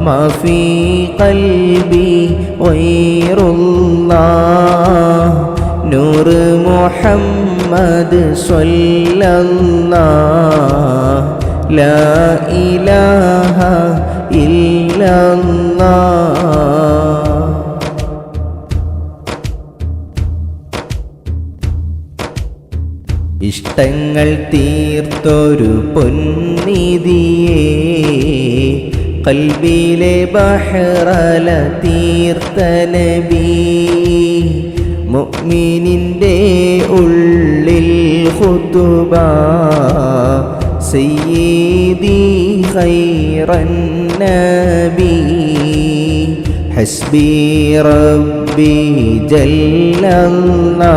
ما في قلبي غير الله نور محمد صلى الله لا إله إلا الله ഇഷ്ടങ്ങൾ തീർത്തൊരു പൊന്നിധിയേ കൽബിലെ ബഹ്റല തീർത്തനബി മുഅ്മിനിന്റെ ഉള്ളിൽ ഖുതുബ സയ്യീദി ഖൈറൻ നബി ഹസ്ബി റബ്ബി ജല്ലല്ലാ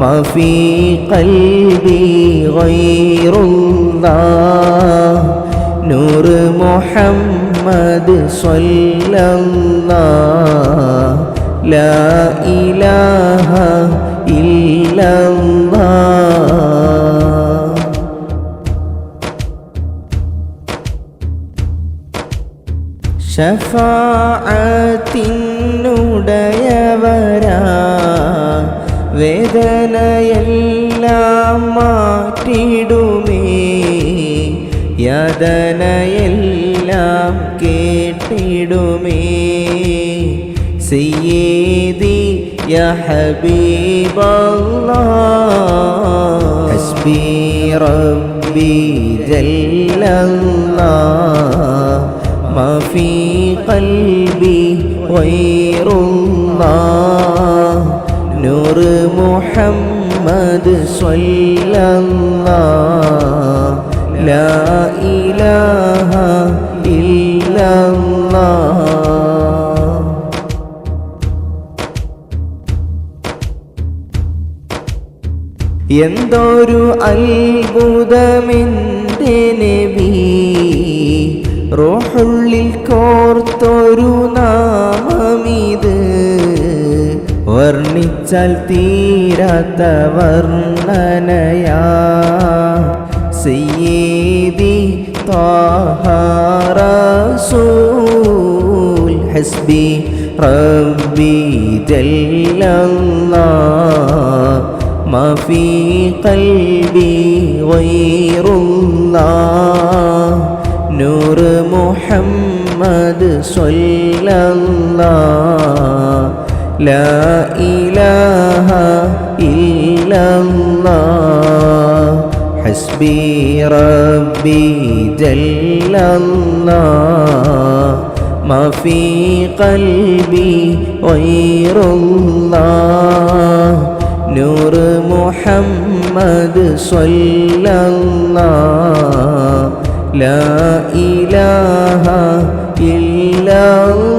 മാ ഫീ ഖൽബി ഗൈറുല്ലാ മുഹമ്മദ് ലാ ഇലാഹ ഇല്ലല്ലാ ശഫാഅത്തിനുടയവരാ വേദന യദനയെല്ലാം കേട്ടിടുമേ സയ്യേദി യാ ഹബീബല്ലാഹ് ഹസ്ബി റബ്ബി ജല്ലല്ലാഹ് ما في قلبي غير الله نور محمد صلى الله لا إله إلا الله എന്തൊരു അത്ഭുതമെന്റെ നബി റോഹുള്ളിൽ കോർത്തൊരു നാമമിത് വർണ്ണിച്ചാൽ തീരാത്ത വർണ്ണനയാ സയ്യേദി റസൂൽ ഹസ്ബി റബ്ബി ജല്ലല്ലാഹ് ما في قلبي غير الله نور محمد صلى الله لا إله إلا الله حسبي ربي جل الله ما في قلبي غير الله نور محمد صلى الله لا إله إلا الله